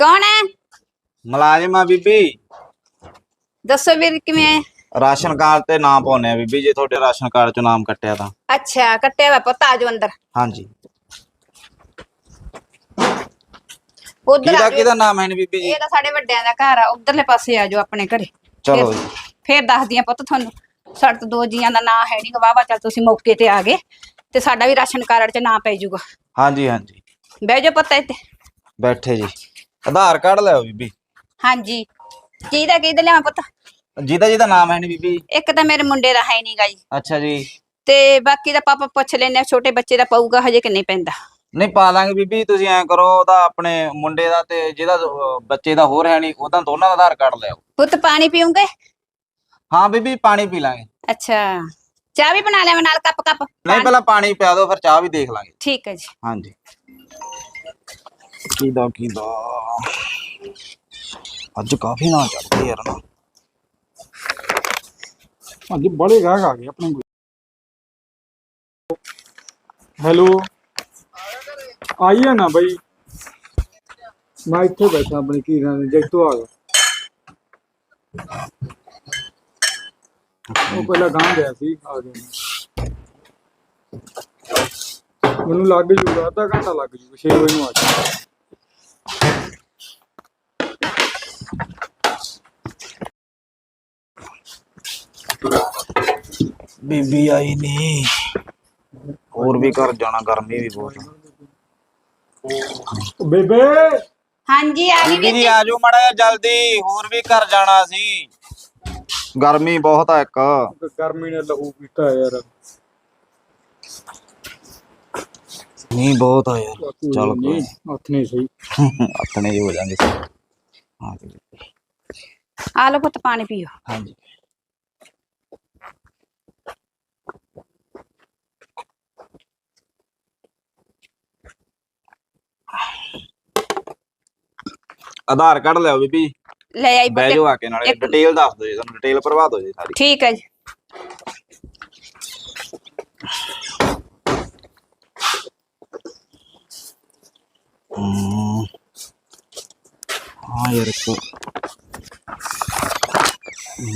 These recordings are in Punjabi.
ਕੌਣ ਹੈ? ਮੁਲਾਜ਼ਮ ਆ ਬੀਬੀ। ਦੱਸੋ ਵੀਰ ਕਿਵੇਂ ਹੈ? ਰਾਸ਼ਨ ਕਾਰਡ ਤੇ ਨਾਮ ਪਾਉਨੇ ਆ ਬੀਬੀ ਜੇ ਤੁਹਾਡੇ ਰਾਸ਼ਨ ਕਾਰਡ ਚੋਂ ਨਾਮ ਕੱਟਿਆ ਤਾਂ। ਅੱਛਾ ਕੱਟਿਆ ਵਾ ਪੁੱਤ ਆਜੋ ਅੰਦਰ। ਹਾਂਜੀ। ਉਧਰ ਕਿਹਦਾ ਆਜੋ ਕਿਹਦਾ ਨਾਮ ਹੈ ਨੀ ਬੀਬੀ ਜੀ? ਇਹ ਤਾਂ ਸਾਡੇ ਵੱਡਿਆਂ ਦਾ ਘਰ ਆ ਉਧਰਲੇ ਪਾਸੇ ਆਜੋ ਆਪਣੇ ਘਰੇ। ਚਲੋ ਜੀ। ਫੇਰ ਦੱਸਦੀ ਆ ਪੁੱਤ ਤੁਹਾਨੂੰ। ਸਾਡੇ ਤੋਂ ਦੋ ਜੀਆਂ ਦਾ ਨਾਂ ਹੈ ਨਹੀਂ ਵਾਵਾ ਚੱਲ ਤੁਸੀਂ ਮੌਕੇ ਤੇ ਆ ਗਏ। ਤੇ ਸਾਡਾ ਵੀ ਰਾਸ਼ਨ ਕਾਰਡ 'ਚ ਨਾਂ ਪੈ ਜਾਊਗਾ। ਹਾਂਜੀ ਹਾਂਜੀ। ਬਹਿ ਜਾਓ ਪੁੱਤ ਇੱਥੇ। ਬੈਠੇ ਜੀ। ਆਧਾਰ ਕਾਰਡ ਲਿਆਓ ਬੀਬੀ। ਹਾਂਜੀ। ਕਿਹਦਾ ਕਿਹਦਾ ਲਿਆਵਾਂ ਪੁੱਤ? ਜਿਹਦਾ ਜਿਹਦਾ ਨਾਮ ਹੈ ਨੀ ਬੀਬੀ। ਇੱਕ ਤਾਂ ਮੇਰੇ ਮੁੰਡੇ ਦਾ ਹੈ ਨਹੀਂਗਾ ਜੀ। ਅੱਛਾ ਜੀ। ਤੇ ਬਾਕੀ ਦਾ ਪਾਪਾ ਪੁੱਛ ਲੈਣੇ ਆ ਛੋਟੇ ਬੱਚੇ ਦਾ ਪਊਗਾ ਹਜੇ ਕਿ ਨਹੀਂ ਪੈਂਦਾ। ਨਹੀਂ ਪਾ ਦਾਂਗੇ ਬੀਬੀ ਤੁਸੀਂ ਐਂ ਕਰੋ ਉਹਦਾ ਆਪਣੇ ਮੁੰਡੇ ਦਾ ਤੇ ਜਿਹਦਾ ਅਹ, ਬੱਚੇ ਦਾ ਹੋਰ ਹੈ ਨਹੀਂ ਉਹਦਾ ਦੋਨਾਂ ਦਾ ਆਧਾਰ ਕਾਰਡ ਲਿਆਓ। ਪੁੱਤ ਪਾਣੀ ਪੀਉਂਗੇ ਹਾਂ ਬੀਬੀ ਪਾਣੀ ਪੀ ਲਾਂਗੇ। ਅੱਛਾ। ਚਾਹ ਵੀ ਬਣਾ ਲਿਆ ਨਾਲ ਕੱਪ ਕੱਪ ਨਹੀਂ ਪਹਿਲਾਂ ਪਾਣੀ ਪਿਆ ਦਿਓ ਫਿਰ ਚਾਹ ਵੀ ਦੇਖ ਲਾਂਗੇ। ਠੀਕ ਹੈ ਜੀ। ਹਾਂਜੀ। ਕੀਦਾ ਕੀਦਾ ਅੱਜ ਕਾਫੀ ਨਾ ਚੜਦੇ ਯਾਰ ਨਾ। ਹਾਂਜੀ ਬੜੇ ਗਾਹਕ ਆ ਗਏ ਆਪਣੇ ਕੋਲ। ਹੈਲੋ। ਆਈਏ ਨਾ ਬਈ। ਮੈਂ ਇੱਥੇ ਬੈਠਾ ਆਪਣੀ ਕੀਰਾਂ ਦੇ ਜੈਤੋ ਆ ਗਿਆ ਉਹ ਪਹਿਲਾਂ ਗਾਂ ਗਿਆ ਸੀ, ਆ ਗਿਆ। ਮੈਨੂੰ ਲੱਗ ਜੂਗਾ, ਅੱਧਾ ਘੰਟਾ ਲੱਗ ਜੂਗਾ 6 ਵਜੇ ਨੂੰ ਆ ਜਾਊਗਾ। ਬੀਬੀ ਆਈ ਨਹੀਂ ਹੋਰ ਵੀ ਘਰ ਜਾਣਾ ਗਰਮੀ ਵੀ ਬਹੁਤ ਆ। ਬੇਬੇ। ਹਾਂਜੀ ਆ ਗਈ ਬੀਬੀ ਵੀਰ ਜੀ ਆਜੋ ਮੜਾ ਜਲਦੀ ਹੋਰ ਵੀ ਘਰ ਜਾਣਾ ਸੀ। ਗਰਮੀ ਬਹੁਤ ਆ ਇੱਕ। ਗਰਮੀ ਨੇ ਲਹੂ ਪੀਤਾ ਯਾਰ। ਨਹੀਂ ਬਹੁਤ ਆ ਯਾਰ। ਚੱਲ ਕੋਈ ਹੱਥ ਨਹੀਂ ਸਹੀ। ਆਪਣੇ ਹੀ ਹੋ ਜਾਣਗੇ ਹਾਂ ਜੀ। ਬੀਬੀ। ਆ ਲਓ ਪੁੱਤ ਪਾਣੀ ਪੀਓ। ਹਾਂਜੀ। ਆਧਾਰ ਕਾਰਡ ਲਿਆਓ ਬੀਬੀ। ਲੈ ਆਈ ਬਹਿ ਜਾਓ ਆ ਕੇ ਨਾਲੇ ਇੱਕ- ਡਿਟੇਲ ਦੱਸ ਦਿਓ ਜੀ ਤੁਹਾਨੂੰ ਡਿਟੇਲ ਭਰਵਾ ਦਿਓ ਜੀ ਸਾਰੀ। ਠੀਕ ਹੈ ਜੀ। ਹਾਂ ਯਾਰ ਇੱਕ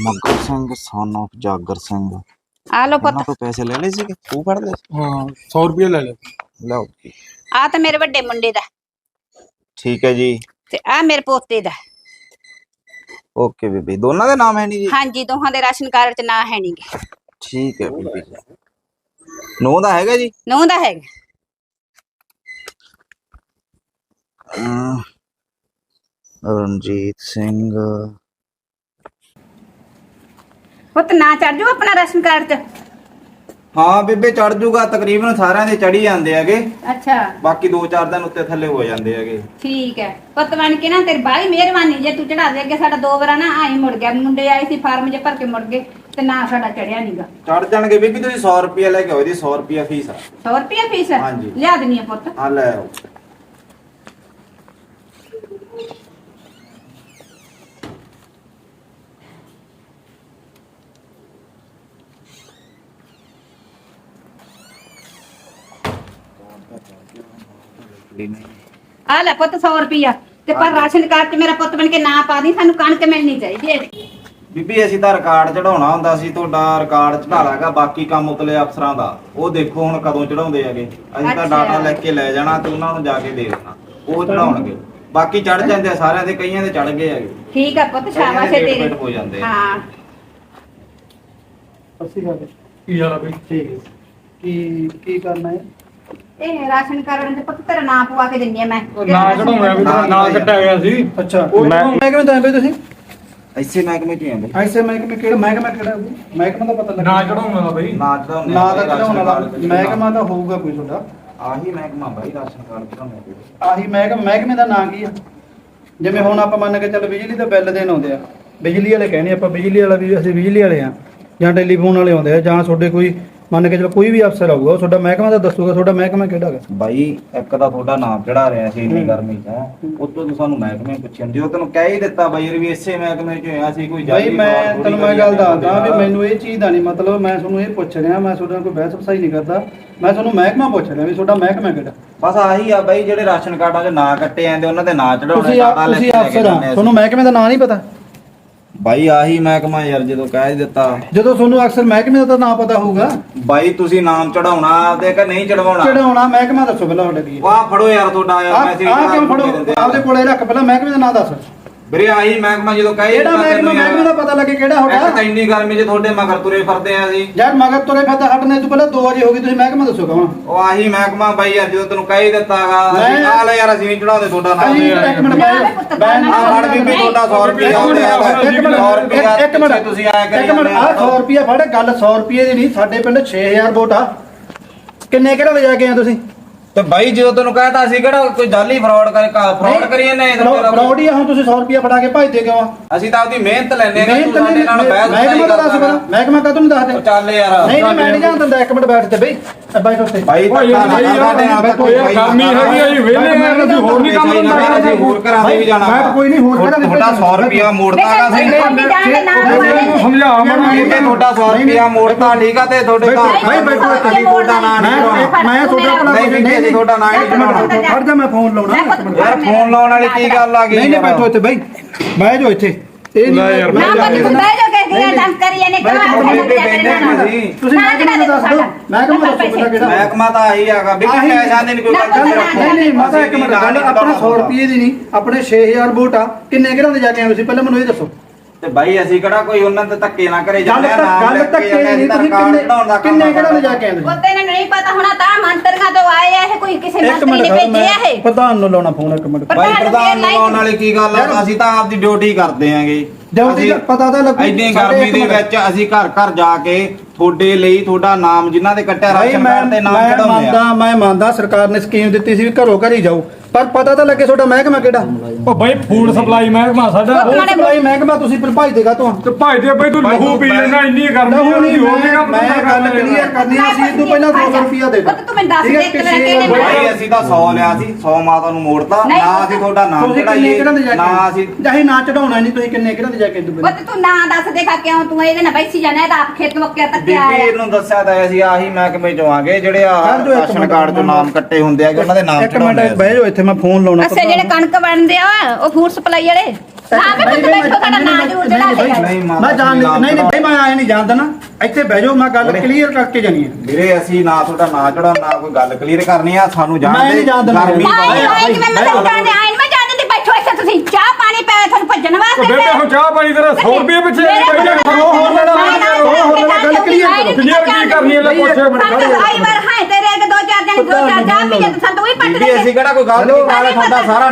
ਮੱਗਰ ਸਿੰਘ son of ਜਾਗਰ ਸਿੰਘ। ਆ ਲਓ ਪੁੱਤ। ਤੋਂ ਪੈਸੇ ਲੈ ਲਏ ਸੀਗੇ? ਤੂੰ ਫੜ ਸੀ? ਹਾਂ 100 ਰੁਪਏ ਲੈ ਲਿਆ ਲਓ ਜੀ। ਆ ਤਾਂ ਮੇਰੇ ਵੱਡੇ ਮੁੰਡੇ ਦਾ। ਠੀਕ ਹੈ ਜੀ। ਤੇ ਆ ਮੇਰੇ ਪੋਤੇ ਦਾ। ਓਕੇ ਬੀਬੀ ਦੋਨਾਂ ਦੇ ਨਾਮ ਹੈ ਨਹੀਂ ਜੀ? ਹਾਂਜੀ ਦੋਹਾਂ ਦੇ ਰਾਸ਼ਨ ਕਾਰਡ 'ਚ ਨਾਂ ਹੈ ਨਹੀਂਗੇ ਠੀਕ ਹੈ ਬੀਬੀ ਨੋ ਦਾ ਹੈਗਾ ਜੀ? ਨੂੰਹ ਦਾ ਹੈਗਾ। ਅਮ, ਰਣਜੀਤ ਸਿੰਘ। ਪੁੱਤ ਨਾਂ ਚੜ ਜਾਊ ਆਪਣਾ ਰਾਸ਼ਨ ਕਾਰਡ 'ਚ? ਹਾਂ ਬੀਬੇ ਚੜ ਜੂਗਾ ਤਕਰੀਬਨ ਸਾਰਿਆਂ ਦੇ ਚੜੀ ਜਾਂਦੇ ਹੈਗੇ। ਅੱਛਾ। ਬਾਕੀ 2-4 ਦਿਨ ਉੱਤੇ ਥੱਲੇ ਹੋ ਜਾਂਦੇ ਹੈਗੇ। ਠੀਕ ਹੈ। ਪੁੱਤ ਬਣ ਕੇ ਨਾ ਤੇਰੀ ਬਾਹਲੀ ਮਿਹਰਬਾਨੀ ਜੇ ਤੂੰ ਚੜਾ ਦੇ ਅੱਗੇ ਸਾਡਾ ਦੋ ਵਾਰਾ ਨਾ ਆਈ ਮੁੜ ਗਿਆ। ਮੁੰਡੇ ਆਏ ਸੀ ਫਾਰਮ 'ਚ ਭਰ ਕੇ ਮੁੜ ਗਏ ਤੇ ਨਾ ਸਾਡਾ ਚੜਿਆ ਨਹੀਂਗਾ ਚੜ ਜਾਣਗੇ ਬੀਬੀ ਤੁਸੀਂ 100 ਰੁਪਏ ਲੈ ਕੇ ਆਓ ਇਹਦੀ 100 ਰੁਪਏ ਫੀਸ ਆ। 100 ਰੁਪਏ ਫੀਸ ਹਾਂਜੀ। ਲਿਆ ਦੇਣੀ ਆ ਪੁੱਤ। ਆ ਲੈ ਆਓ। ਆ ਲੈ ਪੁੱਤ 100 ਰੁਪਿਆ ਤੇ ਪਰ ਰਾਸ਼ਨ ਕਾਰਡ 'ਚ ਮੇਰਾ ਪੁੱਤ ਬਣ ਕੇ ਨਾਂ ਪਾ ਦੀ ਸਾਨੂੰ ਕਣਕ ਮਿਲਣੀ ਚਾਹੀਦੀ ਹੈ। ਬੀਬੀ ਅਸੀਂ ਤਾਂ ਰਿਕਾਰਡ ਚੜਾਉਣਾ ਹੁੰਦਾ ਸੀ ਤੁਹਾਡਾ ਰਿਕਾਰਡ ਚੜਾ ਲਾਗਾ ਬਾਕੀ ਕੰਮ ਉਤਲੇ ਅਫਸਰਾਂ ਦਾ। ਉਹ ਦੇਖੋ ਹੁਣ ਕਦੋਂ ਚੜਾਉਂਦੇ ਹੈਗੇ। ਅਸੀਂ ਤਾਂ। ਡਾਟਾ ਲੈ ਕੇ ਲੈ ਜਾਣਾ ਤੇ ਉਹਨਾਂ ਨੂੰ ਜਾ ਕੇ ਦੇ ਦੇਣਾ। ਉਹ ਚੜਾਉਣਗੇ ਬਾਕੀ ਚੜ ਜਾਂਦੇ ਆ ਸਾਰਿਆਂ ਦੇ ਕਈਆਂ ਦੇ ਚੜ ਗਏ ਹੈਗੇ। ਠੀਕ ਆ ਪੁੱਤ ਸ਼ਾਬਾਸ਼ ਹੈ ਤੇਰੀ। ਹੋ ਜਾਂਦੇ ਆ। ਹਾਂ। ਅਸੀਂ ਗੱਲ ਕੀ ਹਾਲ ਆ ਬਈ? ਠੀਕ। ਹੈ ਕੀ ਕੀ ਕਰਨਾ ਹੈ? ਇਹ ਰਾਸ਼ਨ ਕਾਰਡ 'ਚ ਪੁੱਤ ਤੇਰਾ ਨਾਂ ਪਵਾ ਕੇ ਦਿੰਦੀ ਆ ਮੈਂ। ਨਾ ਕਢਾਉਣਾ ਵੀ ਤੇਰਾ ਨਾਂ ਕੱਟਿਆ ਗਿਆ ਸੀ? ਅੱਛਾ। ਮੈਂ- ਮੈਂ ਕਿਵੇਂ ਤਾਂ ਬਈ ਤੁਸੀਂ? ਐਸੇ ਮਹਿਕਮੇ ਚ ਹੀ ਆਂਦੇ ਐਸੇ ਮਹਿਕਮੇ ਕਿਹੜਾ ਮਹਿਕਮਾ ਕਿਹੜਾ ਮਹਿਕਮਾ ਦਾ ਪਤਾ ਨਾ ਲੱਗਾ ਚੜਾਉਣ ਵਾਲਾ ਬਈ? ਨਾ ਚੜਾਉਂਦੇ ਨਾ ਤਾਂ ਕਢਾਉਣ ਵਾਲਾ? ਮਹਿਕਮਾ ਤਾਂ ਹੋਊਗਾ ਕੋਈ ਤੁਹਾਡਾ। ਆਹੀ ਮਹਿਕਮਾ ਬਾਈ ਰਾਸ਼ਨ ਕਾਰਡ ਚੜਾਉਂਦੇ ਆਹੀ ਮਹਿਕਮਾ ਮਹਿਕਮੇ ਦਾ ਨਾਂ ਕੀ ਆ? ਜਿਵੇਂ ਹੁਣ ਆਪਾਂ ਮੰਨ ਕੇ ਚੱਲ ਬਿਜਲੀ ਦਾ ਬਿੱਲ ਦੇਣ ਆਉਂਦੇ ਆ। ਬਿਜਲੀ ਵਾਲੇ ਕਹਿੰਦੇ ਆਪਾਂ ਬਿਜਲੀ ਵਾਲਾ ਵੀ ਅਸੀਂ ਬਿਜਲੀ ਵਾਲੇ ਆ ਜਾਂ ਟੈਲੀਫੋਨ ਵਾਲੇ ਆਉਂਦੇ ਆ ਜਾਂ ਤੁਹਾਡੇ ਕੋਈ ਮੰਨ ਕੇ ਚਲੋ ਕੋਈ ਵੀ ਅਫਸਰ ਆਊਗਾ ਉਹ ਤੁਹਾਡਾ ਮਹਿਕਮਾ ਦਾ ਦੱਸੂਗਾ ਤੁਹਾਡਾ ਮਹਿਕਮਾ ਕਿਹੜਾ ਹੈਗਾ? ਬਾਈ ਇੱਕ ਤਾਂ ਤੁਹਾਡਾ ਨਾਮ ਚੜਾ ਰਿਹਾ ਸੀ ਇੰਨੀ ਗਰਮੀ 'ਚ ਉਤੋਂ ਤੂੰ ਸਾਨੂੰ ਮਹਿਕਮੇ ਪੁੱਛਣ ਦਿਓ ਤੈਨੂੰ ਕਹਿ ਹੀ ਦਿੱਤਾ ਬਾਈ ਵੀ ਇਸੇ ਮਹਿਕਮੇ 'ਚ ਹੋਇਆ ਸੀ ਕੋਈ ਬਾਈ ਮੈਂ ਥੋੜ੍ਹੀ ਮੈਂ ਗੱਲ ਦੱਸਦਾ ਵੀ। ਮੈਨੂੰ ਇਹ ਚੀਜ਼ ਦਾ ਨਹੀਂ ਮਤਲਬ ਮੈਂ ਤੁਹਾਨੂੰ ਇਹ ਪੁੱਛ ਰਿਹਾ ਮੈਂ ਤੁਹਾਡੇ ਨਾਲ ਕੋਈ ਬਹਿਸ ਵਸਾਈ ਨਹੀਂ ਕਰਦਾ। ਮੈਂ ਤੁਹਾਨੂੰ ਮਹਿਕਮਾ ਪੁੱਛ ਰਿਹਾ ਵੀ ਤੁਹਾਡਾ ਮਹਿਕਮਾ ਕਿਹੜਾ? ਬਸ ਆਹੀ ਆ ਬਾਈ ਜਿਹੜੇ ਰਾਸ਼ਨ ਕਾਰਡਾਂ 'ਚ ਨਾਂ ਕੱਟੇ ਜਾਂਦੇ ਉਹਨਾਂ ਦੇ ਨਾਂ ਚੜਾਉਣੇ ਤੁਸੀਂ ਤੁਸੀਂ ਅਫਸਰ ਆ ਤੁਹਾਨੂੰ ਮਹਿਕਮੇ ਦਾ ਨਾਂ ਨਹੀਂ ਪਤਾ? ਬਾਈ ਆਹੀ ਮਹਿਕਮਾ ਯਾਰ ਜਦੋਂ ਕਹਿ ਦਿੱਤਾ। ਜਦੋਂ ਤੁਹਾਨੂੰ ਅਕਸਰ ਮਹਿਕਮੇ ਦਾ ਤਾਂ ਨਾਂ ਪਤਾ ਹੋਊਗਾ। ਬਾਈ ਤੁਸੀਂ ਨਾਮ ਚੜਾਉਣਾ ਆਪਦੇ ਕਿ ਨਹੀਂ ਚੜਵਾਉਣਾ ਚੜਾਉਣਾ ਮਹਿਕਮਾ ਦੱਸੋ ਪਹਿਲਾਂ ਤੁਹਾਡੇ ਹੈ ਵਾਹ ਫੜੋ ਯਾਰ ਤੁਹਾਡਾ ਆ ਯਾਰ ਮੈਸੇਜ ਆ ਕਿਉਂ ਫੜੋ? ਆਪਦੇ ਕੋਲੇ ਰੱਖ ਪਹਿਲਾਂ ਮਹਿਕਮੇ ਦਾ ਨਾਂ ਦੱਸ। ਵੀਰੇ ਆਹੀ ਮਹਿਕਮਾ ਜਦੋਂ ਕਹਿ ਕਿਹੜਾ ਮਹਿਕਮਾ? ਮਹਿਕਮੇ ਦਾ ਪਤਾ ਲੱਗੇ ਕਿਹੜਾ ਇੱਕ ਤਾਂ ਹੋਗਾ ਇੰਨੀ ਗਰਮੀ 'ਚ ਤੁਹਾਡੇ ਮਗਰ ਤੁਰੇ ਫਿਰਦੇ ਆ ਅਸੀਂ। ਯਾਰ ਮਗਰ ਤੁਰੇ ਫਿਰਦਾ ਹਟਨੇ ਤੋਂ ਪਹਿਲਾਂ 2 ਵਜੇ ਹੋ ਗਈ ਤੁਸੀਂ ਮਹਿਕਮਾ ਦੱਸੋ ਕਹਾਂ ਉਹ ਆਹੀ ਮਹਿਕਮਾ ਬਾਈ ਯਾਰ ਜਦੋਂ ਤੈਨੂੰ ਕਹਿ ਦਿੱਤਾਗਾ ਅਸੀਂ ਆ ਲੈ ਯਾਰ ਅਸੀਂ ਨਹੀਂ ਚੜਾਉਂਦੇ ਤੁਹਾਡਾ ਨਾਮ ਇੱਕ ਮਿੰਟ ਨਾ, ਆ ਫੜ ਬੀਬੀ ਤੁਹਾਡਾ 100 ਰੁਪਏ ਇੱਕ ਮਿੰਟ, ਇੱਕ ਮਿੰਟ 100 ਰੁਪਏ ਇੱਕ ਮਿੰਟ। ਤੁਸੀਂ ਆਇਆ ਕਰੀ ਇੱਕ ਮਿੰਟ ਆ 100 ਰੁਪਏ ਫੜ ਗੱਲ 100 ਰੁਪਏ ਦੀ ਨਹੀਂ ਸਾਡੇ ਪਿੰਡ 6000 ਵੋਟ ਆ। ਕਿੰਨੇ ਕਿਹੜਾ ਵਜਾ ਕੇ ਆ ਤੁਸੀਂ? ਤੇ ਬਾਈ ਜਦੋਂ ਤੈਨੂੰ ਕਹਿਤਾ ਅਸੀਂ ਕਿਹੜਾ ਕੋਈ ਜਾਲੀ ਫਰਾਡ ਕਰ ਫਰਾਡ ਕਰੀਏ ਨੇ ਫਰਾਡ ਹੀ ਆ ਹੁਣ ਤੁਸੀਂ 100 ਰੁਪਏ ਫੜਾ ਕੇ ਭਜਦੇ ਕਿਉਂ ਆ? ਅਸੀਂ ਤਾਂ ਆਪਦੀ ਮਿਹਨਤ ਲੈਣੇ ਆ ਮਿਹਨਤ ਤੂੰ ਸਾਡੇ ਨਹੀਂ ਨਾਲ ਬਹਿਸ ਮਹਿਕਮਾ ਤਾਂ ਦੱਸ ਕਰਦਾ ਪਹਿਲਾਂ ਮਹਿਕਮਾ ਕਾ ਤੁਹਾਨੂੰ ਦੱਸ ਦੇ ਉਹ ਚੱਲ ਯਾਰ। ਨਹੀਂ ਨਹੀਂ ਮੈਂ ਨਹੀਂ ਜਾਣ ਦਿੰਦਾ ਇੱਕ ਮਿੰਟ ਬੈਠ ਤੇ ਬਈ। ਬੈਠ ਉੱਤੇ। ਨਾ ਯਾਰ, ਗਰਮੀ ਹੈਗੀ ਆ ਜੀ, ਵਿਹਲੇ ਆ, ਅਸੀਂ ਹੋਰ ਨਹੀਂ ਕੰਮ ਕਰਨਾ। ਅਸੀਂ ਹੋਰ ਘਰਾਂ ਦੇ ਵੀ ਜਾਣਾ ਮੈਂ ਤਾਂ ਕੋਈ ਨਹੀਂ ਹੋਰ ਦੇ ਤੁਹਾਡਾ 100 ਰੁਪਿਆ ਸੀ ਨਾ ਮੈਨੂੰ ਸਮਝਾ ਮਣਾ ਇਹ ਤੁਹਾਡਾ 100 ਰੁਪਿਆ ਮੋੜਤਾ ਠੀਕ ਆ ਤੇ ਤੁਹਾਡੇ ਘਰ। ਬਾਈ, ਬੈਠੋ। ਅਸੀਂ ਤੁਹਾਡਾ ਨਾਂ ਮੈਂ ਮੈਂ ਤੁਹਾਡਾ ਭਲਾ ਨਹੀਂ। ਤੁਹਾਡਾ ਨਾਂ ਨਹੀਂ ਚੜਾਉਣਾ ਫੜ ਜਾ ਮੈਂ ਫੋਨ ਲਾਉਣਾ। ਇੱਕ ਮਿੰਟ। ਯਾਰ ਫੋਨ ਲਾਉਣ ਵਾਲੀ ਕੀ ਗੱਲ ਆ ਗਈ ਨਹੀਂ ਨਹੀਂ ਬੈਠੋ ਇੱਥੇ ਬਈ ਬਹਿ ਜਾਓ ਇੱਥੇ। ਇਹ ਲੈ ਨਹੀਂ ਯਾਰ, ਨਾ ਮੈਂ ਪਤੀ ਹੁੰਦਾ ਜੋ ਕਿ ਗਿਆ ਡੰਕ ਕਰੀ ਇਹਨੇ ਮੈਂ ਕਹਾ ਤਾਂ ਬੀਬੀ ਬੈਠੇ ਹਾਂ ਦਾ ਦੱਸੋ ਕਿਹੜਾ। ਮਹਿਕਮਾ ਤਾਂ ਆਹੀ ਵੀ ਨਹੀਂ। ਕੋਈ ਨਾ, ਗੱਲ ਨਾ, ਨਹੀਂ ਨਹੀਂ ਮਾਤਾ ਇੱਕ ਮਿੰਟ ਗੱਲ ਆਪਣਾ 100 ਰੁਪਏ ਦੀ ਨਹੀਂ। ਆਪਣੇ 6000 ਵੋਟ ਆ ਕਿੰਨੇ ਘਰਾਂ ਦੇ ਜਾ ਕੇ ਆਏ ਤੁਸੀਂ? ਪਹਿਲਾਂ ਮੈਨੂੰ ਇਹ ਦੱਸੋ। ਤੇ ਬਾਈ ਅਸੀਂ ਕਿਹੜਾ ਕੋਈ ਉਹਨਾਂ ਤੇ ਧੱਕੇ ਨਾ ਕਰੇ ਗੱਲ ਆ ਤਾਂ ਗੱਲ ਲਿਖ ਤੱਕ ਕੇ ਕਿਹੜੀ ਜਾਂਦੇ ਨਹੀਂ ਆ ਤੁਸੀਂ ਦਾ ਕਿੰਨੇ ਕਿੰਨੇ ਘਰਾਂ ਦੇ ਜਾ ਕੇ ਆਏ ਤੁਸੀਂ ਉਹ ਤੈਨੂੰ ਨਹੀਂ ਪਤਾ ਹੋਣਾ ਤਾਂ ਮੰਤਰੀਆਂ ਤੋਂ ਆਏ ਆ ਇਹ ਕੋਈ ਕਿਸੇ ਮੰਤਰੀ ਨੇ ਭੇਜਿਆ ਮੈਂ ਇਹ। ਪ੍ਰਧਾਨ ਨੂੰ ਲਾਉਣਾ ਫੋਨ ਇੱਕ ਮਿੰਟ। ਬਾਈ ਪ੍ਰਧਾਨ ਨੂੰ ਲਾਉਣ ਵਾਲੀ ਕੀ ਗੱਲ ਆ? ਅਸੀਂ ਤਾਂ ਆਪਦੀ ਡਿਊਟੀ ਕਰਦੇ ਆਂਗੇ। ਡਿਊਟੀ ਦਾ ਪਤਾ ਤਾਂ ਲੱਗੂ ਇੰਨੀ ਗਰਮੀ ਦੇ। ਵਿੱਚ ਅਸੀਂ ਘਰ ਘਰ ਜਾ ਕੇ ਤੁਹਾਡੇ ਲਈ ਤੁਹਾਡਾ ਨਾਮ ਜਿਨ੍ਹਾਂ ਦੇ ਕੱਟਿਆ ਰਾਸ਼ਨ ਮੈਂ ਕਾਰਡ ਤੇ ਨਾਮ ਮੈਂ ਚੜਾਉਂਦੇ ਮੰਨਦਾ ਆ ਮੈਂ ਮੰਨਦਾ ਸਰਕਾਰ ਨੇ ਸਕੀਮ ਦਿੱਤੀ ਸੀ ਵੀ ਘਰੋਂ ਘਰ ਜਾਓ। ਪਰ ਪਤਾ ਤਾਂ ਲੱਗੇ ਤੁਹਾਡਾ ਮਹਿਕਮਾ ਕਿਹੜਾ? ਉਹ ਬਈ ਫੂਡ ਸਪਲਾਈ ਮਹਿਕਮਾ ਸਾਡਾ। ਉਹ ਸਪਲਾਈ ਮਹਿਕਮਾ ਤੁਸੀਂ ਫਿਰ ਭਾਈ ਦੇਗਾ ਤੋਂ। ਤੇ ਭਾਈ ਦੇ ਬਈ ਤੂੰ ਲਹੂ ਪੀ ਲੈਣਾ ਇੰਨੀ ਗਰਮੀ ਨਹੀਂ ਹੋਰ ਨੀ ਮੈਂ ਗੱਲ ਕਰਨਾ ਕਲੀਅਰ ਕਰਨੀ ਆ ਸੀ ਤੋਂ ਪਹਿਲਾਂ 200 ਰੁਪਿਆ ਦੇ ਪੁੱਤ ਤੂੰ ਮੈਨੂੰ ਦੱਸ ਹੈ, ਦੇ ਇੱਕ ਤਰ੍ਹਾਂ ਦਾ ਕਿਹਨੇ ਭਾਈ ਅਸੀਂ ਤਾਂ 100 ਲਿਆ ਸੀ 100 ਮਾਤਾ ਨੂੰ ਮੋੜਤਾ ਨਾ ਅਸੀਂ ਤੁਹਾਡਾ ਨਾਮ ਤੁਸੀਂ ਕਿੰਨੇ ਚੜਾਈਏ ਕਿਹਨਾਂ ਦੇ ਜਾ ਕੇ ਨਾ ਅਸੀਂ ਚਾਹੇ ਨਾ ਚੜਾਉਣਾ ਨਹੀਂ ਤੁਸੀਂ ਕਿੰਨੇ ਕਿਹਨਾਂ ਦੇ ਜਾ ਕੇ ਦੁਬਈ ਪੁੱਤ ਤੂੰ ਨਾ ਦੱਸ ਦੇਖਾ ਕਿਉਂ ਤੂੰ ਇਹਦੇ ਨਾਲ ਬੈਸੀ ਜਾਣਾ ਇਹਦਾ ਆਪ ਖੇਤ ਮੱਕਿਆ ਤੱਕ ਬੀਬੀ ਆਇਆ ਇਹਨੂੰ ਦੱਸਿਆ ਤਾਂ ਅਸੀਂ ਆਹੀ ਮਹਿਕਮੇ ਚੋਂ ਆਗੇ ਜਿਹੜੇ ਆ ਕਰ ਰਾਸ਼ਨ ਕਾਰਡ ਚੋਂ ਨਾਮ ਕੱਟੇ ਹੁੰਦੇ ਆ ਕਿ ਉਹਨਾਂ ਦੇ ਨਾਮ ਇੱਕ ਮਿੰਟ ਚੜਾਉਂਦੇ ਆ ਬਹਿ ਜਾਓ ਇੱਥੇ ਮੈਂ ਫੋਨ ਲਾਉਣਾ ਅਸੇ ਜਿਹੜੇ ਕਣਕ ਬਣਦੇ ਆ ਉਹ ਫੂਡ ਸਪਲਾਈ ਵਾਲੇ। ਨਾ ਮੈਂ ਪੁੱਤ ਬੈਠੋ ਸਾਡਾ ਨਾਂ ਜ਼ਰੂਰ ਜਿਹੜਾ ਮਾਤਾ ਮੈਂ ਜਾਣ ਨਹੀਂ ਨਹੀਂ ਨਹੀਂ, ਮੈਂ ਆਏ ਨਹੀਂ ਜਾਣਦਾ ਨਾ ਇੱਥੇ ਬਹਿ ਜਾਓ ਮੈਂ ਗੱਲ ਕਲੀਅਰ ਕਰਕੇ ਜਾਣੀ ਹੈ ਵੀਰੇ ਅਸੀਂ ਨਾ ਤੁਹਾਡਾ ਨਾਂ ਚੜਾ ਨਾ ਕੋਈ ਗੱਲ ਕਲੀਅਰ ਕਰਨੀ ਆ ਸਾਨੂੰ ਜਾਣ ਮੈਂ ਦੇ ਨਹੀਂ ਜਾਣ ਦੇਣਾ। ਗਰਮੀ ਆਏ। ਆਏ ਜਿਵੇਂ ਮੈਂ ਜਾਣਦੇ ਆਏ ਮੈਂ ਜਾਣਦੇ ਤੇ ਬੈਠੋ ਇੱਥੇ ਤੁਸੀਂ। ਚਾਹ ਪਾਣੀ ਪੈ ਤੁਹਾਨੂੰ ਭੱਜਣ ਵਾਸਤੇ ਬੇਬੇ ਹੁਣ ਚਾਹ ਪਾਣੀ ਤੇਰਾ 100 ਰੁਪਏ ਪਿੱਛੇ ਕੋਲ ਹੋਰ ਹੋਰ ਲੈਣਾ ਹੋਰ ਨਾ, ਗੱਲ clear ਕਰੋ। clear ਕੀ ਕਰਨੀ ਹੈ, ਲੈ ਪੁੱਛ ਇੱਕ ਹਾਂ ਦੋ ਅਸੀਂ ਕਿਹੜਾ ਕੋਈ ਨਹੀਂ ਨਾਲੇ ਤੁਹਾਡਾ ਸਾਰਾ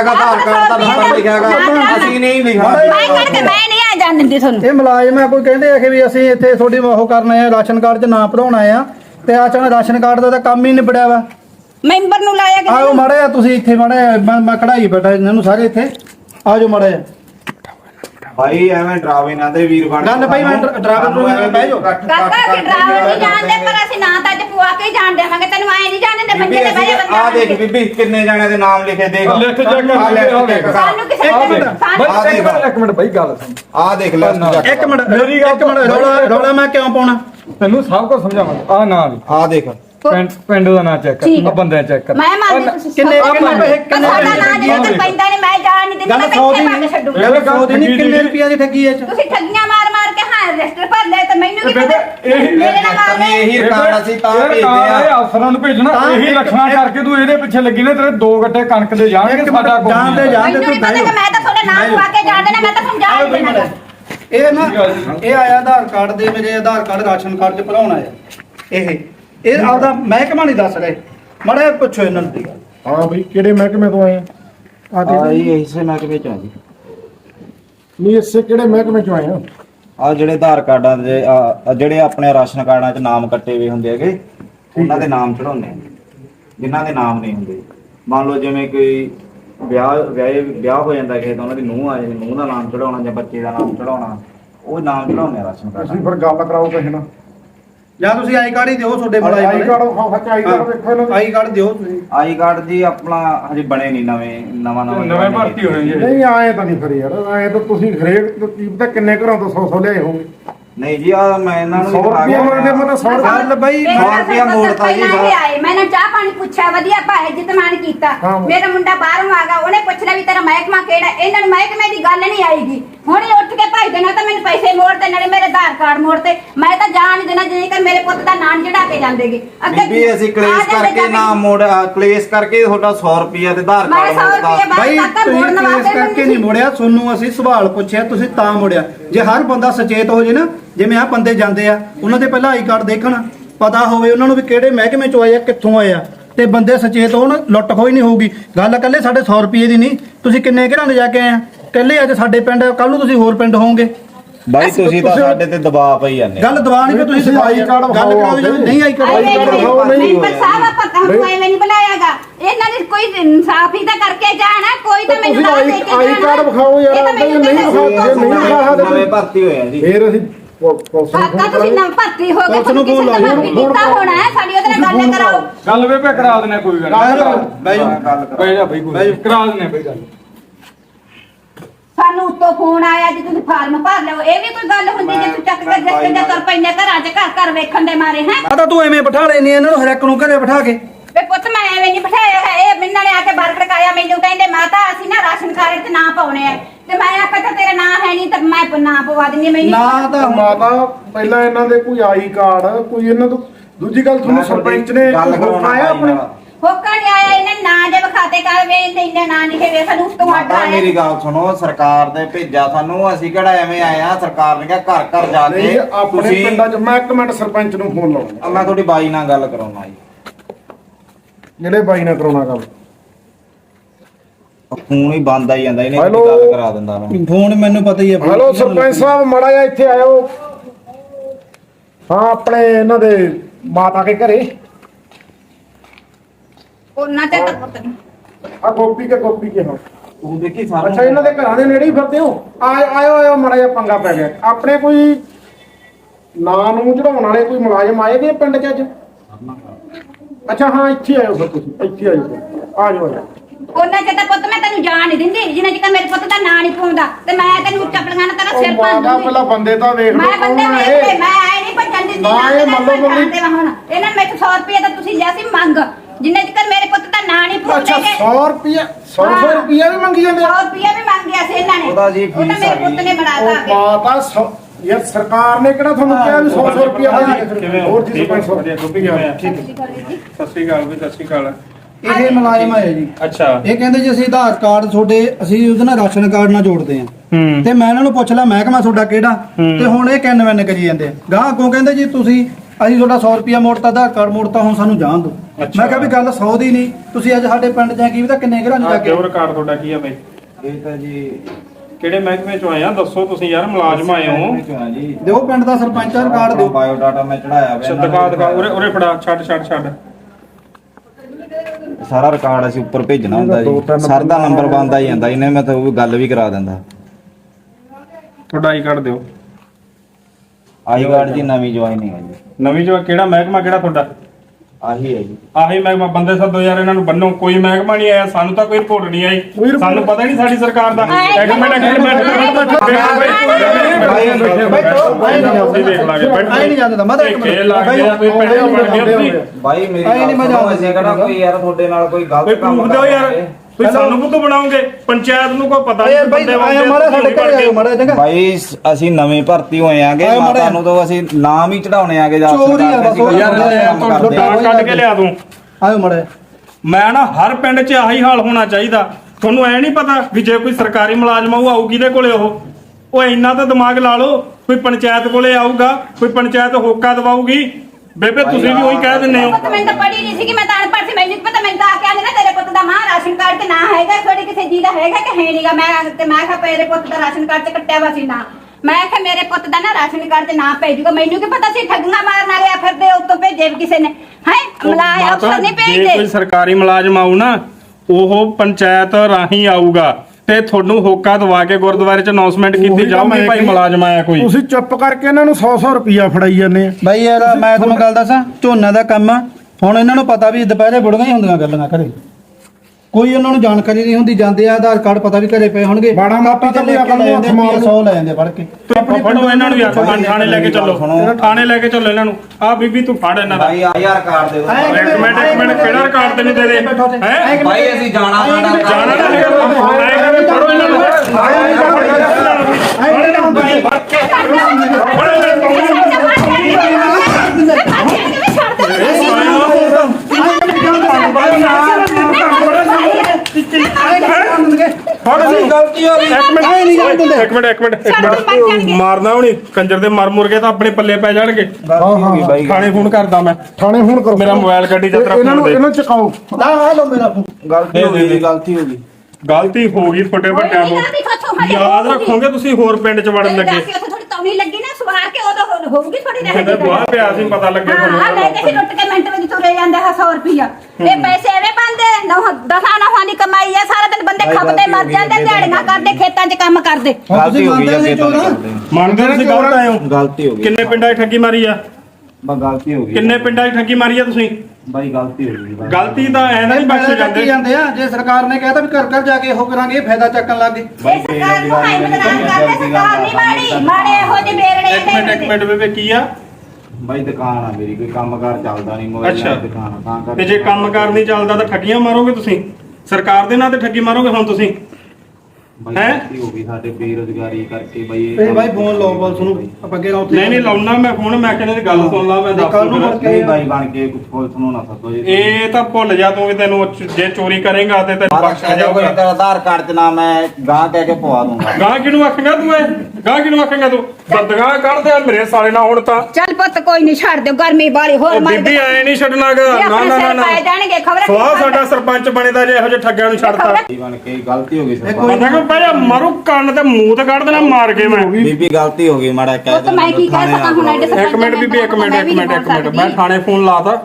ਆਧਾਰ ਕਾਰਡ ਦਾ ਨੰਬਰ ਅਸੀਂ ਨਹੀਂ ਮੈਂ ਕਰਕੇ ਮੈਂ ਨਹੀਂ ਆ ਜਾਣ ਦਿੰਦੀ ਤੁਹਾਨੂੰ। ਇਹ ਮੁਲਾਜ਼ਮ ਕੋਈ ਕਹਿੰਦੇ ਆ ਕਿ ਵੀ ਅਸੀਂ ਇੱਥੇ ਤੁਹਾਡੀ ਉਹ ਕਰਨਾ ਹੈ ਰਾਸ਼ਨ ਕਾਰਡ 'ਚ ਨਾਂ ਭਰਾਉਣਾ ਆ ਤੇ ਆ ਚਾਹ ਰਾਸ਼ਨ ਕਾਰਡ ਦਾ ਤਾਂ ਕੰਮ ਹੀ ਨਿਬੜਿਆ ਵਾ। ਮੈਂਬਰ ਨੂੰ ਲਾਇਆ ਕਿ ਆਓ ਮਾੜੇ ਤੁਸੀਂ ਇੱਥੇ ਮਾੜੇ ਮੈਂ ਕਢਾਈ ਬੈਠਾ ਇਹਨਾਂ ਨੂੰ ਸਾਰੇ ਇੱਥੇ। ਆਜੋ ਮਾੜੇ ਭਾਈ ਐਵੇਂ ਡਰਾਵੇ ਨਾ ਤੇ ਵੀਰ ਬਣ ਗੱਲ ਭਾਈ ਮੈਂ ਡਰਾ- ਡਰਾਵੇ ਨੂੰ ਐਵੇਂ ਬਹਿ ਜਾਓ। ਕਾਕਾ ਅਸੀਂ ਡਰਾਵੇ ਨਹੀਂ ਜਾਣਦੇ ਪਰ ਅਸੀਂ ਨਾਂ ਤਾਂ ਅੱਜ ਪੁਆ ਕੇ ਹੀ ਜਾਣ ਦੇਵਾਂਗੇ ਤੈਨੂੰ ਆਏ ਨਹੀਂ ਜਾਣਦੇ ਤੇ ਮੰਜੇ ਤੇ ਬਹਿ ਜਾ ਆ ਦੇਖ ਬੀਬੀ ਕਿੰਨੇ ਜਣਿਆਂ ਦੇ ਨਾਮ ਲਿਖੇ ਦੇਖ ਲਿਖ ਚੈੱਕ ਕਰ ਆਹ ਲਿਖ check ਕਰ। ਸਾਨੂੰ ਕਿਸੇ ਇੱਕ ਮਿੰਟ, ਸਾਨੂੰ ਬਈ ਇੱਕ ਮਿੰਟ ਇੱਕ ਮਿੰਟ ਬਈ ਗੱਲ ਸੁਣ। ਆਹ ਦੇਖ ਲੈ ਇੱਕ ਮਿੰਟ ਮੇਰੀ ਗੱਲ ਇੱਕ ਮਿੰਟ ਰੌਲਾ ਰੌਲਾ ਮੈਂ ਕਿਉਂ ਪਾਉਣਾ? ਤੈਨੂੰ ਸਭ ਕੁਝ ਸਮਝਾਵਾਂਗਾ। ਆ ਨਾਂ ਵੀ ਆਹ ਦੇਖ। ਪਿੰਡ ਪਿੰਡ ਦਾ ਨਾਂ ਚੈੱਕ ਕਰ। ਆ ਬੰਦਿਆਂ ਚੈੱਕ ਕਰ। ਮੈਂ ਤੁਸੀਂ ਕਿੰਨੇ ਕਿੰਨੇ। ਪੈਸੇ ਕਿੰਨੇ ਸਾਡਾ ਨਾਂ ਜਿਹੜਾ ਤੇ ਪੈਂਦਾ ਨਹੀਂ ਮੈਂ ਜਾਣ ਨਹੀਂ ਦਿੰਦੀ ਮੈਂ 100 ਪੈਸੇ ਦੀ ਪਾ ਕੇ ਛੱਡੂ। ਗੱਲ 100 ਦੀ ਨਹੀਂ ਕਿੰਨੇ ਰੁਪਈਆ ਦੀ ਠੱਗੀ ਐ ਚ? ਤੁਸੀਂ ਠੱਗੀਆਂ ਮਾਰ ਮਾਰ ਕੇ ਹਾਂ ਰਜਿਸਟਰ ਭਰ ਲੈ ਤੇ ਮੈਨੂੰ ਕੀ ਤੇ ਪਤਾ? ਮੇਰੇ ਨਾਲ ਮਾਰ ਤਨੇ ਇਹੀ ਰਿਕਾਰਡ ਅਸੀਂ ਤਾਂ ਭੇਜਦੇ ਆ ਅਫਸਰਾਂ ਨੂੰ ਭੇਜਣਾ ਤਾਂ ਇਹੀ ਇੱਕ- ਕਰਕੇ ਤੂੰ ਇਹਦੇ ਪਿੱਛੇ ਲੱਗੀ ਨੇ ਤੇਰੇ ਦੋ ਗੱਟੇ ਕਣਕ ਦੇ ਜਾਣਗੇ ਸਾਡਾ ਕੋਈ ਜਾਣਦੇ ਨਹੀਂ। ਜਾ- ਮੈਨੂੰ ਨਹੀਂ ਪਤਾ ਕਿ ਮੈਂ ਤਾਂ ਤੁਹਾਡੇ ਨਾਮ ਪਾ ਕੇ ਜਾਣ ਦੇਣਾ ਮੈਂ ਤਾਂ ਨਹੀਂ ਦੇਣਾ। ਇਹ ਨਾ ਇਹ ਆਇਆ ਆਧਾਰ ਕਾਰਡ ਦੇ ਮੇਰੇ ਆਧਾਰ ਕਾਰਡ ਰਾਸ਼ਨ ਕਾਰਡ 'ਚ ਭਰਾਉਣ ਆਇਆ। ਇਹ ਇਹ ਆਪਦਾ ਮਹਿਕਮਾ ਨਹੀਂ ਦੱਸ ਰਹੇ। ਮੜੇ ਪੁੱਛੋ ਇਹਨਾਂ ਨੂੰ। ਹਾਂ ਬਈ ਕਿਹੜੇ ਮਹਿਕਮੇ ਤੋਂ ਆਏ ਆ? ਆ ਆ ਇਹ ਇਸੇ ਮਹਿਕਮੇ ਚ ਆ ਜੀ। ਨਹੀਂ ਇਸੇ ਕਿਹੜੇ ਮਹਿਕਮੇ ਚੋਂ ਆਏ ਆ ਆ ਜਿਹੜੇ ਆਧਾਰ ਕਾਰਡਾਂ ਦੇ ਆਹ ਜਿਹੜੇ ਆਪਣੇ ਰਾਸ਼ਨ ਕਾਰਡਾਂ 'ਚ ਨਾਮ ਕੱਟੇ ਹੋਏ ਹੁੰਦੇ ਹੈਗੇ ਉਹਨਾਂ ਦੇ ਨਾਮ ਚੜਾਉਂਦੇ ਆ। ਜਿਨ੍ਹਾਂ ਦੇ ਨਾਮ ਨਹੀਂ ਹੁੰਦੇ। ਮੰਨ ਲਓ ਜਿਵੇਂ ਕੋਈ ਵਿਆਹ ਵਿਆਹ ਵਿਆਹ ਹੋ ਜਾਂਦਾ ਕਿਸੇ ਦਾ ਉਹਨਾਂ ਦੀ ਨੂੰਹ ਆ ਜਾਂਦੀ ਨੂੰਹ ਦਾ ਨਾਮ ਚੜਾਉਣਾ ਜਾਂ ਬੱਚੇ ਦਾ ਨਾਮ ਚੜਾਉਣਾ ਉਹ ਨਾਮ ਚੜਾਉਂਦੇ ਆ ਰਾਸ਼ਨ ਕਾਰਡ ਤੁਸੀਂ ਫਿਰ ਗੱਲ ਕਰਾਓ ਕਿਸੇ ਨਾਲ। ਜਾਂ ਤੁਸੀਂ ਆਈ ਕਾਰਡ ਹੀ ਦਿਓ ਤੁਹਾਡੇ ਆਈ ਮੁਲਾਜ਼ਮ ਕਾਰਡ। ਹਾਂ ਸੱਚ ਆਈ ਕਾਰਡ ਦੇਖੋ ਇਹਨਾਂ ਦੇ। ਆਈ ਕਾਰਡ ਦਿਓ ਤੁਸੀਂ। ਆਈ ਕਾਰਡ ਜੀ ਆਪਣਾ ਹਜੇ ਬਣੇ ਨਹੀਂ ਨਵੇਂ ਨਵਾਂ ਨਵਾਂ ਨਵੇਂ ਭਰਤੀ ਹੋਣੇ ਜੀ। ਨਹੀਂ ਆਏ ਤਾਂ ਨਹੀਂ ਫਿਰ ਯਾਰ ਆਏ ਤਾਂ ਤੁਸੀਂ ਹਰੇਕ ਕੀ ਪਤਾ ਕਿੰਨੇ ਘਰੋਂ ਤੋਂ 100 100 ਲਿਆਏ ਹੋਗੇ ਨਹੀਂ ਜੀ ਆ ਮੈਂ ਇਹਨਾਂ ਨੂੰ 100 ਰੁਪਏ ਮੰਗਦੇ ਮਤਲਬ 100 ਰੁਪਏ ਗੱਲ ਬਈ ਮੇਰਾ ਸੌ ਰੁਪਇਆ ਤਾਂ ਮੋੜਤਾ ਜੀ। ਆਏ ਮੈंने ਚਾਹ ਪਾਣੀ ਪੁੱਛਿਆ ਵਧੀਆ ਭਾਏ ਜਿਤਮਾਨ ਕੀਤਾ। ਮੇਰਾ ਮੁੰਡਾ ਬਾਹਰੋਂ ਆ ਗਿਆ ਉਹਨੇ ਪੁੱਛਣਾ ਵੀ ਤੇਰਾ ਮਹਿਕਮਾ ਕਿਹੜਾ ਇਹਨਾਂ ਨੂੰ ਮਹਿਕਮੇ ਦੀ ਗੱਲ ਨਹੀਂ ਆਏਗੀ ਹੁਣ ਉੱਠ ਕੇ ਭਾਈ ਦੇਣਾ ਤਾਂ ਮੈਨੂੰ ਪੈਸੇ ਮੋੜ ਤੇ ਨਾਲੇ ਆਧਾਰ ਕਾਰਡ ਮੋੜ ਤੇ ਮੈਂ ਤਾਂ ਜਾਣ ਨਹੀਂ ਦੇਣਾ ਜਿੰਨੇ ਕਰ ਮੇਰੇ ਪੁੱਤ ਦਾ ਨਾਂ ਚੜਾ ਕੇ ਜਾਂਦੇਗੇ। ਬੀਬੀ ਅਸੀਂ ਕਲੇਸ਼ ਕਰਕੇ ਨਾ ਮੋੜ ਕਲੇਸ਼ ਕਰਕੇ ਤੁਹਾਡਾ 100 ਰੁਪਿਆ ਤੇ ਆਧਾਰ ਮੈਂ ਕਾਰਡ 100 ਮੋੜਤਾ ਰੁਪਏ ਬਾਈ ਕਾਕਾ ਤੁਸੀਂ ਮੋੜਨ ਕੇਸ ਵਾਸਤੇ ਕਰਕੇ ਨਹੀਂ ਮੋੜਿਆ ਤੁਹਾਨੂੰ ਅਸੀਂ ਸਵਾਲ ਪੁੱਛਿਆ ਤੁਸੀਂ ਤਾਂ ਮੋੜਿਆ। ਜੇ ਹਰ ਬੰਦਾ ਸੁਚੇਤ ਹੋ ਜੇ ਨਾ ਜਿਵੇਂ ਆ ਬੰਦੇ ਜਾਂਦੇ ਆ ਉਹਨਾਂ ਦੇ ਪਹਿਲਾਂ ਆਈ ਕਾਰਡ ਦੇਖਣ ਪਤਾ ਹੋਵੇ ਉਹਨਾਂ ਨੂੰ ਵੀ ਕਿਹੜੇ ਮਹਿਕਮੇ ਚੋਂ ਆਏ ਆ ਕਿੱਥੋਂ ਆਏ ਆ। ਤੇ ਬੰਦੇ ਸੁਚੇਤ ਹੋਣ ਲੁੱਟ ਖੋਈ ਨਹੀਂ ਹੋਊਗੀ। ਗੱਲ ਇਕੱਲੇ ਸਾਡੇ 100 ਰੁਪਏ ਦੀ ਨਹੀਂ ਤੁਸੀਂ ਕਿੰਨੇ ਘਰਾਂ ਦੇ ਜਾ ਕੇ ਆਏ ਆ? ਇਕੱਲੇ ਅੱਜ ਸਾਡੇ ਪਿੰਡ ਕੱਲ ਨੂੰ ਤੁਸੀਂ ਹੋਰ ਪਿੰਡ ਹੋਵੋਗੇ। ਬਾਈ ਤੁਸੀਂ ਤਾਂ ਸਾਡੇ ਤੇ ਦਬਾਅ ਪਈ ਜਾਂਦੇ ਗੱਲ ਦਵਾ ਨਹੀਂ ਵੀ ਤੁਸੀਂ ਆਈ ਕਾਰਡ ਗੱਲ ਕਰਾਓ ਜੀ। ਨਹੀਂ ਆਈ ਕਾਰਡ ਆਈ ਕਾਰਡ ਨਹੀਂ ਦਿਖਾਓ, ਨਹੀਂ ਹੋਇਆ। ਸਾਹਿਬ ਆਪਾਂ ਤੁਹਾਨੂੰ ਐਵੇਂ ਨਹੀਂ ਬੁਲਾਇਆਗਾ ਇਹਨਾਂ ਨੇ ਕੋਈ ਇਨਸਾਫ ਹੀ ਤਾਂ ਕਰਕੇ ਜਾਣਾ ਕੋਈ ਤਾਂ ਮੈਨੂੰ ਨਾ ਆਈ- ਦੇ ਕੇ ਆਈ। ਕਾਰਡ ਵਿਖਾਓ ਯਾਰ, ਨਹੀਂ ਵਿਖਾਓ, ਜੇ ਨਹੀਂ ਵਿਖਾਇਆ ਤਾਂ ਨਵੇਂ ਭਰਤੀ ਹੋਏ ਆ ਜੀ ਫੇਰ ਅਸੀਂ ਨੂੰ ਕਾਕਾ ਤੁਸੀਂ। ਨਾ ਭਰਤੀ ਹੋ ਗਏ ਨੂੰ ਤੁਹਾਨੂੰ ਕਿਸੇ ਬੋਲੋ, ਦਾ ਭਰਤੀ ਹੁਣ ਕੀਤਾ ਹੋਣਾ ਹੈ ਸਾਡੀ ਉਹਦੇ ਨਾਲ ਗੱਲ ਕਰਾਓ ਗੱਲ ਵੇ ਪੇ ਕਰਾ ਦੇਣਾ ਕੋਈ ਗੱਲ। ਗੱਲ ਕਰੋ। ਬਹਿ ਜਾ ਬਈ ਕੋਈ ਕਰਾ ਦੇਣਾ ਬਈ ਗੱਲ ਉੱਤੋਂ ਫੋਨ ਆਇਆ ਜੀ ਤੁਸੀਂ ਫਾਰਮ ਭਰ ਲਓ। ਇਹ ਵੀ ਕੋਈ ਗੱਲ ਹੁੰਦੀ ਜੇ ਤੂੰ ਚੱਕ ਕੇ ਜੱਸੇ ਦੇ ਤੁਰ ਪੈਂਦੇ ਘਰਾਂ 'ਚ ਘਰ ਘਰ ਵੇਖਣ ਦੇ ਮਾਰੇ ਹੈ? ਆ ਤਾਂ ਤੂੰ ਐਵੇਂ ਬਿਠਾ ਲੈਣੀ ਇਹਨਾਂ ਨੂੰ ਹਰੇਕ ਨੂੰ ਘਰੇ ਬਿਠਾ ਕੇ। ਵੇ ਪੁੱਤ ਮੈਂ ਐਵੇਂ ਨਹੀਂ ਬਿਠਾਇਆ ਹੈ। ਇਹ ਮਿੰਨਾਂ ਨੇ ਆ ਕੇ ਬਾਹਰ ਖੜਕਾਇਆ ਮੈਨੂੰ ਕਹਿੰਦੇ ਮਾਤਾ ਅਸੀਂ ਨਾ ਰਾਸ਼ਨ ਕਾਰਡ ਤੇ ਨਾਂ ਪਾਉਣੇ ਆ। ਤੇ ਮੈਂ ਆਖਿਆ ਤਾਂ ਤੇਰਾ ਨਾਂ ਹੈ ਨਹੀਂ ਤਾਂ ਮੈਂ ਨਾਂ ਪਵਾ ਦਿੰਦੀ ਮੈਨੂੰ ਨਾ ਤਾਂ ਮਾਤਾ ਪਹਿਲਾਂ ਇਹਨਾਂ ਦੇ ਕੋਈ ਆਈ ਕਾਰਡ ਕੋਈ ਇਹਨਾਂ ਤੋਂ ਦੂਜੀ ਗੱਲ ਤੁਹਾਨੂੰ ਸਰਪੰਚ ਨੇ ਗੱਲ ਕੋਈ ਕਰਾਉਣਾ ਆਇਆ ਆਪਣੇ। ਹੋਕਾ ਨਹੀਂ ਆਇਆ ਇਹਨੇ ਨਾਂ ਜੇ ਵਿਖਾਤੇ ਕਰ ਵੇ ਤੇ ਇਹਨੇ ਨਾਂ ਨਹੀਂ ਖੇਵੇ ਸਾਨੂੰ ਉਸ ਤੋਂ ਅੱਡ ਮਾਤਾ ਮੇਰੀ ਆਇਆ ਗੱਲ ਸੁਣੋ ਸਰਕਾਰ ਨੇ ਭੇਜਿਆ ਸਾਨੂੰ ਅਸੀਂ ਕਿਹੜਾ ਐਵੇਂ ਆਏ ਆ ਸਰਕਾਰ ਨੇ ਕਿਹਾ ਘਰ ਘਰ ਜਾ ਨਹੀਂ ਕੇ ਆਪਣੇ ਤੁਸੀਂ ਪਿੰਡਾਂ 'ਚ ਮੈਂ ਇੱਕ ਮਿੰਟ ਸਰਪੰਚ ਨੂੰ ਫੋਨ ਲਾਉਣਾ। ਮੈਂ ਤੁਹਾਡੀ ਬਾਈ ਨਾਲ ਗੱਲ ਕਰਾਉਣਾ ਜੀ। ਜਿਹੜੇ ਬਾਈ ਨਾਲ ਕਰਾਉਣਾ ਗੱਲ। ਫੋਨ ਹੀ ਬੰਦ ਆਈ ਜਾਂਦਾ ਇਹਨੇ ਹੈਲੋ। ਗੱਲ ਕਰਾ ਦਿੰਦਾ ਮੈਂ ਫੋਨ ਮੈਨੂੰ ਪਤਾ ਹੀ ਹੈ ਹੈਲੋ ਸਰਪੰਚ ਸਾਹਿਬ ਮੜਾ ਜਾ ਇੱਥੇ ਆਇਓ। ਹਾਂ ਆਪਣੇ ਇਹਨਾਂ ਦੇ ਮਾਤਾ ਕੇ ਘਰੇ। ਉਹਨਾਂ ਤੇ ਤਾਂ ਪੁੱਤ ਨੀ। ਆ ਗੋਪੀ ਕੇ ਗੋਪੀ ਕੇ ਹਾਂ ਤੂੰ ਦੇਖੀ ਸਾਰਾ ਅੱਛਾ ਇਹਨਾਂ ਦੇ ਘਰਾਂ ਦੇ ਨੇੜੇ ਹੀ ਫਿਰਦੇ ਹੋ? ਆਇਓ ਆਇਓ ਆਇਓ ਮੜਾ ਜਾ ਪੰਗਾ ਪੈ ਗਿਆ। ਆਪਣੇ ਕੋਈ ਨਾਂ ਨੂੰ ਚੜਾਉਣ ਵਾਲੇ ਕੋਈ ਮੁਲਾਜ਼ਮ ਆਏ ਨੇ ਪਿੰਡ 'ਚ ਅੱਜ? ਅੱਛਾ ਹਾਂ ਇੱਥੇ ਆਇਓ ਫਿਰ ਤੁਸੀਂ ਇੱਥੇ ਆਇਓ ਫਿਰ। ਆ ਜਾਓ ਆ ਜਾਓ ਉਹਨਾਂ ਚ ਤਾਂ ਪੁੱਤ ਮੈਂ ਤੈਨੂੰ ਜਾਣ ਨਹੀਂ ਦਿੰਦੀ ਜਿੰਨਾ ਚਿਰ ਮੇਰੇ ਪੁੱਤ ਦਾ ਨਾਂ ਨਹੀਂ ਪਾਉਂਦਾ ਤੇ ਮੈਂ ਤੈਨੂੰ ਚੱਪਲੀਆਂ ਨਾਲ ਤੇਰਾ ਸਿਰ ਉਹ ਭੰਨ ਦੂੰਗੀ ਪਹਿਲਾਂ ਬੰਦੇ ਤਾਂ ਵੇਖ ਲਓ ਮੈਂ ਬੰਦੇ ਕੌਣ ਆ ਵੇਖ ਕੇ ਇਹ। ਮੈਂ ਆਏ ਨਹੀਂ ਭੱਜਣ ਦਿੰਦੀ ਨਾ ਇਹ ਮੈਂ ਮੱਲੋ ਮੱਲੀ- ਜਾਣਦੇ ਵਾ ਹੁਣ। ਇਹਨਾਂ ਨੇ ਮੈਨੂੰ 100 ਰੁਪਏ ਤਾਂ ਤੁਸੀਂ ਲਿਆ ਸੀ ਮੰਗ। ਜਿੰਨੇ ਚਿਰ ਮੇਰੇ ਪੁੱਤ ਦਾ ਨਾਂ ਨਹੀਂ ਅੱਛਾ ਪਾਉਂਦੇ 100 ਰੁਪਿਆ 100 ਹਾਂ। ਰੁਪਿਆ ਵੀ ਮੰਗੀ ਜਾਂਦੇ ਆ? 100 ਰੁਪਏ ਵੀ ਮੰਗਿਆ ਸੀ ਇਹਨਾਂ ਨੇ। ਉਹਦਾ ਜੀ ਉਹ ਤਾਂ ਫੀਸ ਮੇਰੇ ਆ ਪੁੱਤ ਨੇ ਗਈ। ਬਣਾਤਾ ਉਹ ਮਾਤਾ ਸੌ- ਯਾਰ ਸਰਕਾਰ ਨੇ ਕਿਹੜਾ ਤੁਹਾਨੂੰ ਕਿਹਾ ਵੀ 100 ਰੁਪਿਆ ਦੇ ਹੋਰ ਜੀ ਠੀਕ ਹੈ ਸਤਿ ਸ਼੍ਰੀ ਅਕਾਲ ਜੀ। ਸਤਿ ਸ੍ਰੀ ਅਕਾਲ ਵੀ ਸਤਿ ਸ੍ਰੀ ਅਕਾਲ। ਇਹ ਮੁਲਾਜ਼ਮ ਆਏ ਜੀ। ਅੱਛਾ। ਇਹ ਕਹਿੰਦੇ ਜੀ ਅਸੀਂ ਆਧਾਰ ਕਾਰਡ ਤੁਹਾਡੇ ਅਸੀਂ ਉਹਦੇ ਨਾਲ ਰਾਸ਼ਨ ਕਾਰਡ ਨਾਲ ਜੋੜਦੇ ਆ ਹੂੰ। ਤੇ ਮੈਂ ਇਹਨਾਂ ਨੂੰ ਪੁੱਛ ਲਿਆ ਮਹਿਕਮਾ ਤੁਹਾਡਾ ਕਿਹੜਾ? ਹੂੰ। ਤੇ ਹੁਣ ਇਹ ਕਿੰਨ ਵੰਨ ਕਰੀ ਜਾਂਦੇ ਆ? ਗਾਂ ਕੋ ਕਹਿੰਦੇ ਜੀ ਤੁਸੀਂ ਅਸੀਂ ਤੁਹਾਡਾ 100 ਰੁਪਿਆ ਮੋੜਤਾ ਆਧਾਰ ਕਾਰਡ ਮੋੜਤਾ ਹੁਣ ਸਾਨੂੰ ਜਾਣ ਦਿਓ। ਅੱਛਾ। ਮੈਂ ਕਿਹਾ ਵੀ ਗੱਲ 100 ਦੀ ਨਹੀਂ ਤੁਸੀਂ ਅੱਜ ਸਾਡੇ ਪਿੰਡ ਜਾਂ ਕੀ ਵੀ ਤਾਂ ਕਿੰਨੇ ਘਰਾਂ 'ਚ ਜਾ ਕੇ ਦਿਓ ਰਿਕਾਰਡ ਤੁਹਾਡਾ ਕੀ ਆ ਬਈ? ਇਹ ਤਾਂ ਜੀ ਕਿਹੜੇ ਮਹਿਕਮੇ ਚੋਂ ਆਏ ਆ? ਦੱਸੋ ਤੁਸੀਂ ਯਾਰ ਮੁਲਾਜ਼ਮ ਆਏ ਹੋ। ਜੀ? ਦਿਓ ਪਿੰਡ ਦਾ ਸਰਪੰਚ ਦਾ ਰਿਕਾਰਡ ਦਿਓ। ਬਾਇਓ ਡਾਟਾ ਮੈਂ ਚੜਾਇਆ ਅੱਛਾ ਦਿਖਾ ਦਿਖਾ ਉਰੇ ਉਰੇ ਫੜਾ ਛੱਡ ਛੱਡ ਛੱਡ। ਸਾਰਾ ਰਿਕਾਰਡ ਅਸੀਂ ਉੱਪਰ ਭੇਜਣਾ ਹੁੰਦਾ ਦੋ ਜੀ। ਤਿੰਨ ਸਰ ਦਾ ਨੰਬਰ ਬੰਦਾ ਹੀ ਜਾਂਦਾ ਇਹਨੇ ਮੈਂ ਤਾਂ ਉਹ ਗੱਲ ਵੀ ਕਰਾ ਦਿੰਦਾ। ਤੁਹਾਡਾ ਆਈ ਕਾਰਡ ਦਿਓ। ਆਈ ਕਾਰਡ ਜੀ ਨਵੀਂ ਜੁਆਇਨਿੰਗ ਹੈ ਜੀ ਨਵੀਂ ਜੋ ਕਿਹੜਾ ਮਹਿਕਮਾ ਕਿਹੜਾ ਤੁਹਾਡਾ? ਆਹੀ ਹੈ ਜੀ। ਆਹੀ ਮਹਿਕਮਾ ਬੰਦੇ ਸੱਦੋ ਯਾਰ ਇਹਨਾਂ ਨੂੰ ਬੰਨੋ ਕੋਈ ਮਹਿਕਮਾ ਨਹੀਂ ਆਇਆ ਸਾਨੂੰ ਤਾਂ ਕੋਈ ਰਿਪੋਰਟ ਨਹੀਂ ਆਈ। ਕੋਈ ਸਾਨੂੰ ਪਤਾ ਨਹੀਂ ਸਾਡੀ ਸਰਕਾਰ ਦਾ। ਇੱਕ ਮਿੰਟ ਇੱਕ ਮਿੰਟ ਕੋਈ ਤੁਸੀਂ ਬਾਈ ਮੇਰੀ ਗੱਲ ਸੁਣੋ ਅਸੀਂ ਕਿਹੜਾ ਕੋਈ ਯਾਰ ਤੁਹਾਡੇ ਨਾਲ ਕੋਈ ਕੋਈ ਗਲਤ ਕੰਮ ਪ੍ਰੂਫ ਦਿਓ ਯਾਰ। ਤੁਸੀਂ ਸਾਨੂੰ ਬੁੱਧ ਬਣਾਓਗੇ? ਪੰਚਾਇਤ ਨੂੰ ਕੋਈ ਪਤਾ ਨਹੀਂ ਬਾਈ ਆਏ ਮਾੜਾ ਸਾਡੇ ਘਰੇ ਆਇਓ ਮਾੜਾ ਚੰਗਾ। ਬਾਈ ਅਸੀਂ ਨਵੇਂ ਭਰਤੀ ਹੋਏ ਆਂਗੇ ਮਾਤਾ ਨੂੰ ਤਾਂ ਅਸੀਂ ਨਾਮ ਹੀ ਚੜਾਉਣੇ ਆਂਗੇ ਜਾਂ ਚੋਰੀ ਆ ਬਸ ਉਹ ਯਾਰ। ਡਾਂਟ ਕੱਢ ਕੇ ਲਿਆ ਤੂੰ ਆਇਓ ਮਾੜਾ ਮੈਂ ਨਾ ਹਰ ਪਿੰਡ 'ਚ ਆਹੀ ਹਾਲ ਹੋਣਾ ਚਾਹੀਦਾ। ਤੁਹਾਨੂੰ ਐ ਨਹੀਂ ਪਤਾ ਵੀ ਜੇ ਕੋਈ ਸਰਕਾਰੀ ਮੁਲਾਜ਼ਮ ਆਊ ਆਊ ਕਿਹਦੇ ਕੋਲੇ ਉਹ? ਉਹ ਇੰਨਾ ਤਾਂ ਦਿਮਾਗ ਲਾ ਲਓ ਕੋਈ ਪੰਚਾਇਤ ਕੋਲੇ ਆਊਗਾ ਕੋਈ ਪੰਚਾਇਤ ਹੋਕਾ ਦਵਾਊਗੀ ਬੇਬੇ ਤੁਸੀਂ ਵੀ ਉਹੀ ਕਹਿ ਦਿੰਦੇ ਹੋ। ਪੁੱਤ ਮੈਨੂੰ ਤਾਂ ਪੜੀ ਨਹੀਂ ਸੀ ਕਿ ਮੈਂ ਤਾਂ ਅਨਪੜ੍ਹ ਸੀ ਮੈਨੂੰ ਪਤਾ ਮੈਨੂੰ ਤਾਂ ਆ ਕੇ ਆਂਦੇ ਨਾ ਤੇਰੇ ਪੁੱਤ ਦਾ ਮਾਂ ਰਾਸ਼ਨ ਕਾਰਡ ਤੇ ਨਾਂ ਹੈਗਾ ਥੋੜੀ ਕਿਸੇ ਜੀ ਦਾ ਹੈਗਾ ਕਿ ਹੈ ਨਹੀਂਗਾ। ਮੈਂ ਤੇ ਮੈਂ ਕਿਹਾ ਤੇਰੇ ਪੁੱਤ ਦਾ ਰਾਸ਼ਨ ਕਾਰਡ ਤੇ ਕੱਟਿਆ ਵਾ ਸੀ ਨਾਂ। ਮੈਂ ਕਿਹਾ ਮੇਰੇ ਪੁੱਤ ਦਾ ਨਾ ਰਾਸ਼ਨ ਕਾਰਡ ਤੇ ਨਾਂ ਭੇਜੂਗਾ ਮੈਨੂੰ ਕੀ ਪਤਾ ਸੀ ਠੱਗੀਆਂ ਮਾਰਨ ਵਾਲੇ ਆ ਫਿਰਦੇ ਉੱਤੋਂ ਭੇਜੇ ਵੀ ਕਿਸੇ ਨੇ। ਹੈ? ਮਲਾਇਆ ਅਫਸਰ ਨਹੀਂ ਜੇ ਕੋਈ ਭੇਜਦੇ ਸਰਕਾਰੀ ਮੁਲਾਜ਼ਮ ਆਊ ਨਾ ਉਹ ਪੰਚਾਇਤ ਰਾਹੀਂ ਆਊਗਾ। ਤੇ ਤੁਹਾਨੂੰ ਹੋਕਾ ਦਵਾ ਕੇ ਗੁਰਦੁਆਰੇ 'ਚ ਅਨਾਉਂਸਮੈਂਟ ਕੀਤੀ ਜਾਊਗੀ ਭਾਈ ਮੁਲਾਜ਼ਮ ਆਇਆ ਕੋਈ। ਤੁਸੀਂ ਚੁੱਪ ਕਰਕੇ ਇਹਨਾਂ ਨੂੰ 100 100 ਰੁਪਿਆ ਫੜਾਈ ਜਾਂਦੇ ਆ। ਬਾਈ ਯਾਰ ਮੈਂ ਤੁਹਾਨੂੰ ਗੱਲ ਦੱਸਾਂ ਝੋਨਾ ਦਾ ਕੰਮ ਆ। ਹੁਣ ਇਹਨਾਂ ਨੂੰ ਪਤਾ ਵੀ ਦੁਪਹਿਰੇ ਬੁੜੀਆਂ ਹੀ ਹੁੰਦੀਆਂ ਗੱਲਾਂ ਘਰੇ। ਕੋਈ ਉਹਨਾਂ ਨੂੰ ਜਾਣਕਾਰੀ ਨਹੀਂ ਹੁੰਦੀ ਜਾਂਦੇ ਆ ਆਧਾਰ ਕਾਰਡ ਪਤਾ ਵੀ ਘਰੇ ਪਏ ਹੋਣਗੇ। ਮਾੜਾ ਮੋਟਾ ਤਾਂ ਲੈ ਜਾਂਦੇ ਅਕਲ ਨੂੰ 100 ਲੈ ਜਾਂਦੇ ਫੜ ਕੇ। ਫੜੋ ਇਹਨਾਂ ਨੂੰ ਯਾਰ ਥਾਣੇ ਲੈ ਕੇ ਚੱਲੋ। ਥਾਣੇ ਲੈ ਕੇ ਚੱਲੋ ਇਹਨਾਂ ਨੂੰ। ਆ ਬੀਬੀ ਤੂੰ ਫੜ ਇਹਨਾਂ ਦਾ। ਭਾਈ ਆਧਾਰ ਕਾਰਡ ਦੇ ਦਿਓ। ਇੱਕ ਮਿੰਟ ਇੱਕ ਮਿੰਟ ਕਿਹੜਾ ਰਿਕਾਰਡ ਤੈਨੂੰ ਦੇ ਦੇ? ਹੈ? ਭਾਈ ਅਸੀਂ ਜਾਣਾ ਜਾਣਾ ਕਰੇ ਫੜੋ ਇਹਨਾਂ ਨੂੰ। ਇੱਕ ਮਿੰਟ। ਇੱਕ ਮਿੰਟ ਇੱਕ ਮਿੰਟ। ਮਾਰਨਾ ਹੁਣੀ। ਕੰਜਰ ਦੇ ਮਰ ਮੁਰ ਕੇ ਤਾਂ ਆਪਣੇ ਪੱਲੇ ਪੈ ਜਾਣਗੇ। ਥਾਣੇ ਫੋਨ ਕਰਦਾ ਮੈਂ। ਥਾਣੇ ਫੋਨ ਕਰੋ। ਮੇਰਾ ਮੋਬਾਈਲ ਗੱਡੀ 'ਚ ਤੇਰਾ ਇਹਨਾਂ ਨੂੰ ਫੋਨ ਦੇ ਇਹਨਾਂ ਨੂੰ ਚਕਾਓ। ਆ ਲਓ ਮੇਰਾ ਫੋਨ। ਗਲਤੀ ਹੋ ਗਈ। ਜੀ, ਗਲਤੀ ਹੋ ਗਈ। ਗਲਤੀ ਹੋ ਗਈ ਛੋਟੇ ਵੱਡਿਆਂ ਤੋਂ ਯਾਦ ਰੱਖੋਗੇ ਤੁਸੀਂ ਹੋਰ ਪਿੰਡ 'ਚ ਵੜਨ ਲੱਗੇ। ਉੱਥੇ ਥੋੜੀ ਤੌਣੀ ਲੱਗੀ ਨਾ ਸਵਾਰ ਕੇ ਉਦੋਂ ਹੋ- ਹੋਊਗੀ ਥੋੜੀ ਰਹਿ ਕਹਿੰਦੇ ਬਾਹਰ ਪਿਆ ਸੀ ਪਤਾ ਲੱਗੇ ਹਾਂ ਹਾਂ ਲੈ ਕੇ ਸੀ ਲੁੱਟ ਕੇ ਮਿੰਟ ਵਿੱਚ ਤੁਰੇ ਜਾਂਦੇ ਆ 100 ਰੁਪਿਆ ਇਹ ਪੈਸੇ ਐਵੇਂ ਬੰਦੇ ਨੌ ਦਸਾਂ ਨੌਹਾਂ ਦੀ ਕਮਾਈ ਆ ਸਾਰਾ ਦਿਨ ਬੰਦੇ ਖਪਦੇ ਮਰ ਗਲਤੀ ਜਾਂਦੇ ਦਿਹਾੜੀਆਂ ਕਰਦੇ ਖੇਤਾਂ 'ਚ ਕੰਮ ਕਰਦੇ। ਹੁਣ ਗਲਤੀ ਤੁਸੀਂ ਹੋ ਗਈ ਮੰਨਦੇ ਅੱਗੇ ਨਹੀਂ ਤੋਂ ਚੋਰਾਂ? ਨਹੀਂ ਕਰਦੇ। ਮੰਨਦੇ ਤੁਸੀਂ ਗਲਤ ਆਏ ਹੋ? ਗਲਤੀ ਹੋ ਗਈ। ਕਿੰਨੇ ਪਿੰਡਾਂ 'ਚ ਠੱਗੀ ਮਾਰੀ ਆ? ਬਸ ਗਲਤੀ ਹੋ ਗਈ। ਕਿੰਨੇ ਪਿੰਡਾਂ 'ਚ ਠੱਗੀ ਮਾਰੀ ਆ ਤੁਸੀਂ? ਭਾਈ ਗਲਤੀ ਹੋ ਗਈ। ਗਲਤੀ ਤਾਂ ਐ ਨਹੀਂ ਬਖਸ਼ੇ ਜਾਂਦੇ। ਜਾਂਦੇ ਆ। ਜੇ ਸਰਕਾਰ ਨੇ ਕਹਿਤਾ ਵੀ ਘਰ ਘਰ ਜਾ ਕੇ ਉਹ ਕਰਾਂਗੇ ਇਹ ਫਾਇਦਾ ਚੱਕਣ ਲੱਗ ਗਏ। ਇਹ ਸਰਕਾਰ ਨੂੰ ਹਾਈ ਬਦਨਾਮ ਕਰਦੇ ਸਰਕਾਰ ਨਹੀਂ ਮਾੜੀ ਮਾੜੇ ਇਹੋ ਜਿਹੇ ਬੇਰੜੇ ਇੱਕ ਮਿੰਟ ਇੱਕ ਮਿੰਟ ਬੇਬੇ ਕੀ ਆ? ਭਾਈ ਦੁਕਾਨ ਆ ਮੇਰੀ ਕੋਈ ਕੰਮਕਾਰ ਚੱਲਦਾ ਨਹੀਂ ਮੋਬਾਈਲ ਅੱਛਾ। ਦੀ ਦੁਕਾਨ ਆ ਤਾਂ ਤੇ ਕਰਕੇ ਜੇ ਕੰਮਕਾਰ ਨਹੀਂ ਚੱਲਦਾ ਤਾਂ ਠੱਗੀਆਂ ਮਾਰੋਗੇ ਤੁਸੀਂ? ਸਰਕਾਰ ਦੇ ਨਾਂ ਤੇ ਠੱਗੀ ਮਾਰੋਗੇ ਹੁਣ ਤੁਸੀਂ? ਭਾਈ ਹੈਂ? ਗਲਤੀ ਹੋ ਗਈ ਸਾਡੇ ਬੇਰੋਜ਼ਗਾਰੀ ਕਰਕੇ ਭਾਈ ਇਹ ਬਾਈ ਫੋਨ ਲਾਓ ਬਸ ਨੂੰ ਆਪਾਂ ਅੱਗੇ ਉੱਥੇ। ਨਹੀਂ ਨਹੀਂ ਲਾਉਣਾ ਮੈਂ ਫੋਨ ਮੈਂ ਕਹਿੰਦੇ ਗੱਲ ਸੁਣ ਲਾ ਮੈਂ ਦੱਸ ਕੱਲ੍ਹ ਨੂੰ ਨਹੀਂ ਭਾਈ ਬਣ ਕੇ ਕੁਝ ਪੁਲਿਸ ਨੂੰ ਨਾ ਸੱਦੋ ਜੀ। ਇਹ ਤਾਂ ਭੁੱਲ ਜਾ ਤੂੰ ਵੀ ਤੈਨੂੰ ਚ- ਜੇ ਚੋਰੀ ਕਰੇਗਾ ਤੇ ਤੈਨੂੰ ਬਖਸ਼ਿਆ ਜਾਊਗਾ। ਤੇਰਾ ਆਧਾਰ ਕਾਰਡ ਚ ਨਾ ਮੈਂ ਗਾਂ ਕਹਿ ਕੇ ਪਵਾ ਦੂੰਗਾ। ਗਾਂ ਕਿਹਨੂੰ ਆਖੇਗਾ ਤੂੰ ਇਹ? ਗਾਂ ਕਿਹਨੂੰ ਆਖੇਗਾ ਤੂੰ? ਬੰਦਗਾ ਕੱਢਦੇ ਆ ਮੇਰੇ ਸਾਲੇ ਨਾਲ ਹੁਣ ਤਾਂ। ਚੱਲ ਪੁੱਤ ਕੋਈ ਨਹੀਂ ਛੱਡ ਦਿਓ ਗਰਮੀ ਬਾਲੀ ਹੋਰ ਉਹ ਮਰ ਬੀਬੀ। ਐ ਨਹੀਂ ਛੱਡਣਾਗਾ। ਨਾ ਨਾ ਨਾ ਨਾ। ਪਾਏ ਜਾਣਗੇ ਖਬਰ ਸਵਾਹ ਸਾਡਾ ਸਰਪੰਚ ਬਣੇਦਾ ਜੇ ਇਹੋ ਜਿਹੇ ਠੱਗਿਆਂ ਨੂੰ ਛੱਡਤਾ। ਬਣ ਕੇ ਗਲਤੀ ਹੋ ਗਈ ਕੋਈ- ਸਰਪੰਚ। ਬੰਦਾ ਕੋ ਪਹਿਲਾਂ ਮਰੂ ਕੰਨ ਤੇ ਮੂੰਹ ਤੇ ਕੱਢ ਦੇਣਾ ਮਾਰ ਕੇ ਮੈਂ। ਬੀਬੀ ਗਲਤੀ ਹੋ ਗਈ ਮਾੜਾ ਕਹਿ ਪੁੱਤ ਮੈਂ ਕੀ ਕਹਿ ਥਾਣੇ ਸਕਾਂ ਹੁਣ ਐਡੇ ਨਾਲ ਇੱਕ ਮਿੰਟ ਬੀਬੀ ਇੱਕ ਮਿੰਟ ਇੱਕ ਮਿੰਟ ਇੱਕ ਮਿੰਟ। ਮੈਂ ਥਾਣੇ ਫੋਨ ਲਾਤਾ।